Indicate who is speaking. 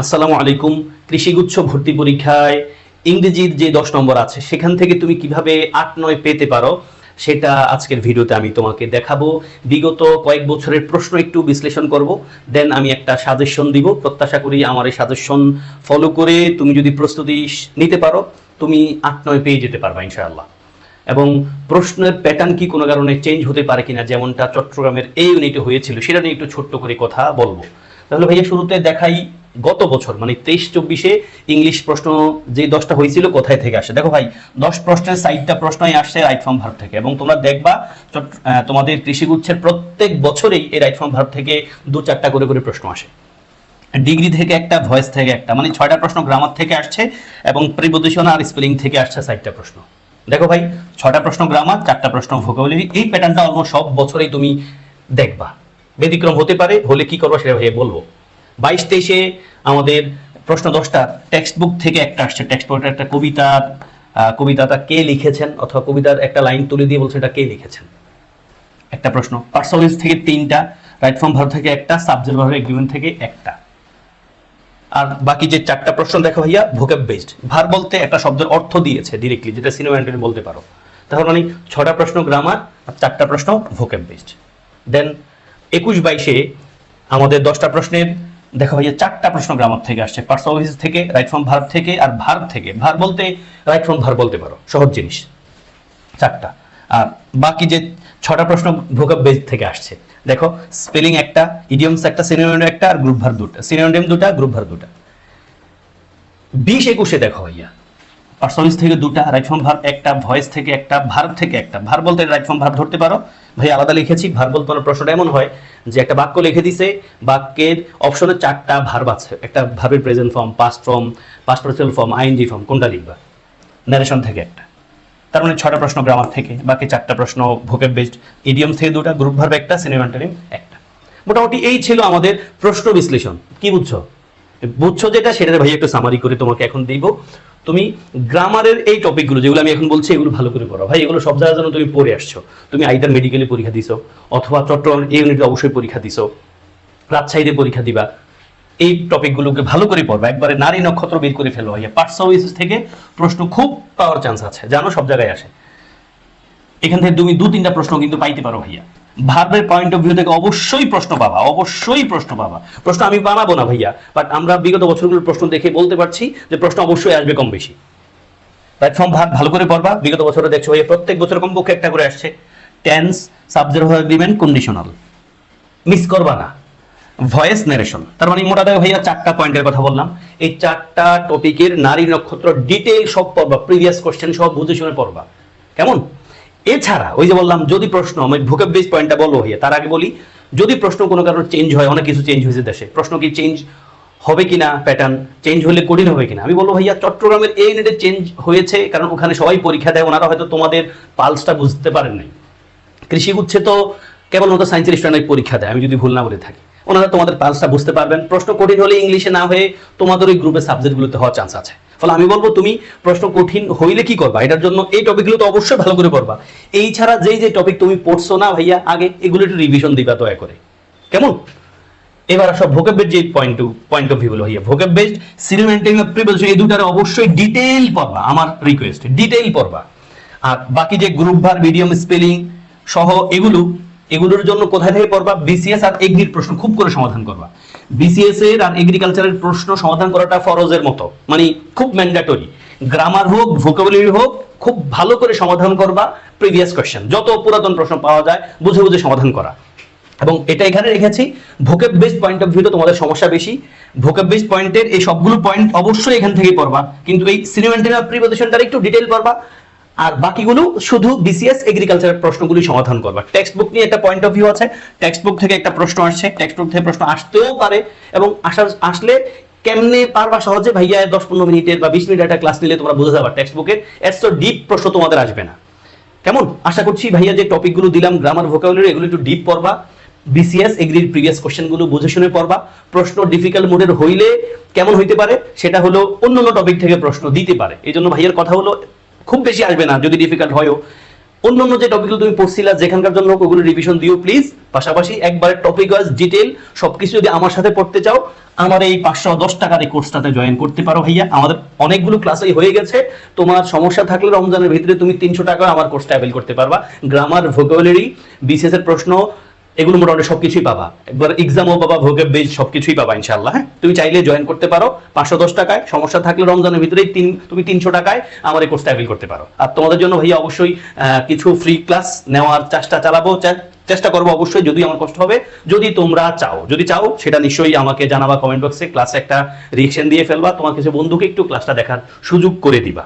Speaker 1: আসসালামু আলাইকুম। কৃষিগুচ্ছ ভর্তি পরীক্ষায় ইংরেজির যে দশ নম্বর আছে, সেখান থেকে তুমি কীভাবে আট নয় পেতে পারো, সেটা আজকের ভিডিওতে আমি তোমাকে দেখাবো। বিগত কয়েক বছরের প্রশ্ন একটু বিশ্লেষণ করব, দেন আমি একটা সাজেশন দিব। প্রত্যাশা করি আমার এই সাজেশন ফলো করে তুমি যদি প্রস্তুতি নিতে পারো, তুমি আট নয় পেয়ে যেতে পারবা, ইনশাআল্লাহ। এবং প্রশ্নের প্যাটার্ন কি কোনো কারণে চেঞ্জ হতে পারে কিনা, যেমনটা চট্টগ্রামের এই ইউনিটে হয়েছিল, সেটা নিয়ে একটু ছোট্ট করে কথা বলব। তাহলে ভাইয়া শুরুতে দেখাই গত বছর মানে তেইশ চব্বিশে ইংলিশ প্রশ্ন যে দশটা হয়েছিল কোথায় থেকে আসে? দেখো ভাই, দশ প্রশ্নের সাইটটা প্রশ্নই আসছে রাইট ফর্ম ভার্ব থেকে এবং তোমরা দেখবা তোমাদের কৃষিগুচ্ছের প্রত্যেক বছরেই এই রাইট ফর্ম ভার্ব থেকে দু চারটা করে করে প্রশ্ন আসে। ডিগ্রি থেকে একটা ভয়েস থেকে একটা মানে ছয়টা প্রশ্ন গ্রামার থেকে আসছে এবং প্রিপোজিশন আর স্পেলিং থেকে আসছে চারটা প্রশ্ন। দেখো ভাই, ছয়টা প্রশ্ন গ্রামার চারটা প্রশ্ন ভোকাবুলারি এই প্যাটার্নটা অলমোস্ট সব বছরেই তুমি দেখবা। ব্যতিক্রম হতে পারে, হলে কি করব সেটা ভাইয়া বলব। বাইশ তেইশে আমাদের প্রশ্ন দশটা টেক্সট বুক থেকে একটা আসছে। টেক্সট বুকের একটা কবিতা কবিতাটা কে লিখেছেন? অথবা কবিতার একটা লাইন তুলে দিয়ে বলছে এটা কে লিখেছেন? একটা প্রশ্ন। পার্সোনালিস থেকে তিনটা রাইট ফর্ম ভার্ব থেকে একটা সাবজেক্ট ভার্ব এগ্রিমেন্ট থেকে একটা। আর বাকি যে চারটা প্রশ্ন দেখো ভাইয়া ভোকেব বেসড ভার বলতে একটা শব্দের অর্থ দিয়েছে ডিরেক্টলি যেটা সিনেমা বলতে পারো। তাহলে মানে ছটা প্রশ্ন গ্রামার আর চারটা প্রশ্ন ভোকেব বেসড দেন একুশ বাইশে আমাদের দশটা প্রশ্নের দেখো ভাইয়া, চারটা প্রশ্ন গ্রামার থেকে আসছে। পার্সোনালিস থেকে রাইট ফ্রম ভার্ব থেকে আর ভার্ব থেকে। ভার বলতে রাইট ফ্রম ভার বলতে পারো। সহজ জিনিস। চারটা। আর বাকি যে ছটা প্রশ্ন ভোকাব বেজ থেকে আসছে। দেখো স্পেলিং একটা ইডিয়মস একটা সিনোনিম একটা আর গ্রুপ ভার দুটা। সিনোনিম দুটা গ্রুপ ভার দুটা। বিশ একুশে দেখো ভাইয়া পার্সোনালিস থেকে দুটা রাইট ফর্ম ভার্ব একটা ভয়েস থেকে একটা ভার্ব থেকে একটা। ভার বলতে রাইট ফর্ম ভার্ব ধরতে পারো। ভাই, আলাদা লিখেছি ভার বলতে আমার প্রশ্নটা এমন হয় যে একটা বাক্য লিখে দিছে, বাক্যের অপশনে চারটা ভার্ব আছে। একটা ভার্বের present form past form past parcel form ING form কোনটা লিখবা? ন্যারেশন থেকে একটা। তার মানে ছটা প্রশ্ন গ্রামার থেকে, বাকি চারটা প্রশ্ন ভোকেব বেসড ইডিয়ম থেকে দুটা গ্রুপ ভার্ব একটা সিনেমান্টারিম একটা। মোটামুটি এই ছিল আমাদের প্রশ্ন বিশ্লেষণ। কি বুঝছ? বুঝছ যেটা সেটা ভাই একটু সামারি করে তোমাকে এখন দিব। তুমি গ্রামারের এই টপিকগুলো যেগুলো আমি এখন বলছি, এগুলো ভালো করে পড়ো। ভাই, এগুলো সব জায়গার জন্য তুমি পড়ে আসছো। তুমি আইদার মেডিকেলে পরীক্ষা দিছো, অথবা চট্টগ্রাম ইউনিটে অবশ্যই পরীক্ষা দিছো, রাজশাহীতে পরীক্ষা দিবা। এই টপিকগুলোকে ভালো করে পড়বা। একবারে নারী নক্ষত্র বের করে ফেলো, ভাইয়া। পার্ট সার্ভিস থেকে প্রশ্ন খুব পাওয়ার চান্স আছে। জানো, সব জায়গায় আসে। এখান থেকে তুমি দু তিনটা প্রশ্ন কিন্তু পাইতে পারো, ভাইয়া। ভার্বের পয়েন্ট অফ ভিউ থেকে অবশ্যই প্রশ্ন পাবা, অবশ্যই প্রশ্ন পাবা। প্রশ্ন আমি বানাবো না ভাইয়া বাট আমরা বিগত বছরগুলোর প্রশ্ন দেখে বলতে পারছি যে প্রশ্ন অবশ্যই আসবে কম বেশি। প্ল্যাটফর্ম ভাগ ভালো করে পড়বা, বিগত বছরে দেখছ ভাইয়া প্রত্যেক বছর কমপক্ষে একটা করে আসছে। টেন্স সাবজেক্ট কন্ডিশনাল মিস করবা না। ভয়েস নারেশন তার মানে মোটা দাগে ভাইয়া চারটা পয়েন্টের কথা বললাম। এই চারটা টপিকের নারী নক্ষত্র ডিটেইল সব পড়বা প্রিভিয়াস কোশ্চেন সব বুঝে শুনে পড়বা। কেমন? এছাড়া, ওই যে বললাম, যদি প্রশ্ন, আমি ভোকেব বেস পয়েন্টটা বলব ভাইয়া, তার আগে বলি, যদি প্রশ্ন কোনো কারণে চেঞ্জ হয়, অনেক কিছু চেঞ্জ হয়েছে দেশে, প্রশ্ন কি চেঞ্জ হবে কিনা প্যাটার্ন চেঞ্জ হলে কঠিন হবে কিনা, আমি বলব ভাইয়া, চট্টগ্রামের এই ইউনিটে চেঞ্জ হয়েছে, কারণ ওখানে সবাই পরীক্ষা দেয়, ওনারা হয়তো তোমাদের পালসটা বুঝতে পারেন নাই। কৃষি গুচ্ছে তো কেবলমাত্র সায়েন্সের স্টুডেন্ট পরীক্ষা দেয়, আমি যদি ভুল না বলে থাকি। ওনারা তোমাদের পালসটা বুঝতে পারবেন, প্রশ্ন কঠিন হলে ইংলিশে না হয়ে তোমাদের ওই গ্রুপের সাবজেক্টগুলোতে হওয়ার চান্স আছে। ফলে আমি বলব, তুমি প্রশ্ন কঠিন হইলে কি করবা? এটার জন্য এই টপিকগুলো তো অবশ্যই ভালো করে পড়বা। এই ছাড়া যেই যে টপিক তুমি পড়ছো না ভাইয়া, আগে এগুলো একটু রিভিশন দিবা দয়া করে। কেমন? এবার সব ভোকেব বেসড যে point to point of view হলো হইয়া ভোকেব বেসড সিনেমেন্টিং প্রিপোজিশন এই দুটারে অবশ্যই ডিটেইল পড়বা, আমার রিকোয়েস্ট ডিটেইল পড়বা। আর বাকি যে গ্রুপ ভার মিডিয়াম স্পেলিং সহ এগুলো, এগুলোর জন্য কোথায় থেকে পড়বা? বিসিএস আর এগ্রির প্রশ্ন খুব করে সমাধান করবা। বিসিএস এর আর এগ্রিকালচারের প্রশ্ন সমাধান করাটা ফরজের মতো। মানে খুব ম্যান্ডেটরি গ্রামার হোক ভোকাবুলারি হোক, খুব ভালো করে সমাধান করবা প্রিভিয়াস কোয়েশ্চেন যত পুরাতন প্রশ্ন পাওয়া যায়, বুঝে বুঝে সমাধান করা। এবং এটা এখানে রেখেছি ভোকেব বেসড পয়েন্ট অফ ভিউতে তোমাদের সমস্যা বেশি। ভোকেব বেসড পয়েন্টের এই সবগুলো পয়েন্ট অবশ্যই এখান থেকেই পড়বা। কিন্তু এই সিনেমেন্টের প্রিপোজিশনটা একটু ডিটেল পড়বা। আর বাকিগুলো শুধু বিসিএস এগ্রিকালচারের প্রশ্নগুলি সমাধান করবা টেক্সট বুক নিয়ে একটা পয়েন্ট অফ ভিউ আছে। টেক্সট বুক থেকে একটা প্রশ্ন আসছে। টেক্সট বুক থেকে প্রশ্ন আসতেও পারে এবং আসার, আসলে কেমনে পারবা সহজে? ভাইয়া, দশ পনেরো মিনিটের বা বিশ মিনিটের একটা ক্লাস নিলে তোমরা বুঝে যাবা টেক্সট বুকের এর তো ডিপ প্রশ্ন তোমাদের আসবে না। কেমন? আশা করছি ভাইয়া যে টপিকগুলো দিলাম গ্রামার ভোকাবুলারি এগুলো একটু ডিপ পড়বা। বিসিএস এগ্রির প্রিভিয়াস কোশ্চেনগুলো বুঝে শুনে পড়বা। প্রশ্ন ডিফিকাল্ট মোডের হইলে কেমন হইতে পারে? সেটা হলো অন্য অন্য টপিক থেকে প্রশ্ন দিতে পারে। এই জন্য ভাইয়ের কথা হলো খুব বেশি আসবে না, যদি ডিফিকাল্ট হয়ও। অন্যান্য যে টপিকগুলো তুমি পড়ছিলা, যেখানকার জন্য ওগুলো রিভিশন দিও প্লিজ পাশাপাশি একবারে টপিক ওয়াইজ ডিটেল সবকিছু যদি আমার সাথে পড়তে চাও, আমার এই পাঁচশো দশ টাকার এই কোর্সটাতে জয়েন করতে পারো ভাইয়া। আমাদের অনেকগুলো ক্লাসই হয়ে গেছে। তোমার সমস্যা থাকলে রমজানের ভিতরে তুমি তিনশো টাকা আমার কোর্সটা অ্যাভেল করতে পারবা। গ্রামার ভোকাবুলারি এর প্রশ্ন এগুলো মোটামুটি সবকিছুই পাবা। একবার এক্সামও পাবা ভোগেব বেজ সবকিছুই পাবা ইনশাল্লাহ হ্যাঁ? তুমি চাইলে জয়েন করতে পারো, পাঁচশো দশ টাকায়। সমস্যা থাকলে রমজানের ভিতরেই তিন, তুমি তিনশো টাকায় আমার এই কোর্সটা অ্যাভেল করতে পারো। আর তোমাদের জন্য ভাইয়া অবশ্যই কিছু ফ্রি ক্লাস নেওয়ার চেষ্টা চালাবো চেষ্টা করব অবশ্যই যদি আমার কষ্ট হবে। যদি তোমরা চাও, যদি চাও, সেটা নিশ্চয়ই আমাকে জানাবা কমেন্ট বক্সে ক্লাসে একটা রিয়েকশন দিয়ে ফেলবা, তোমার কিছু বন্ধুকে একটু ক্লাসটা দেখার সুযোগ করে দিবা।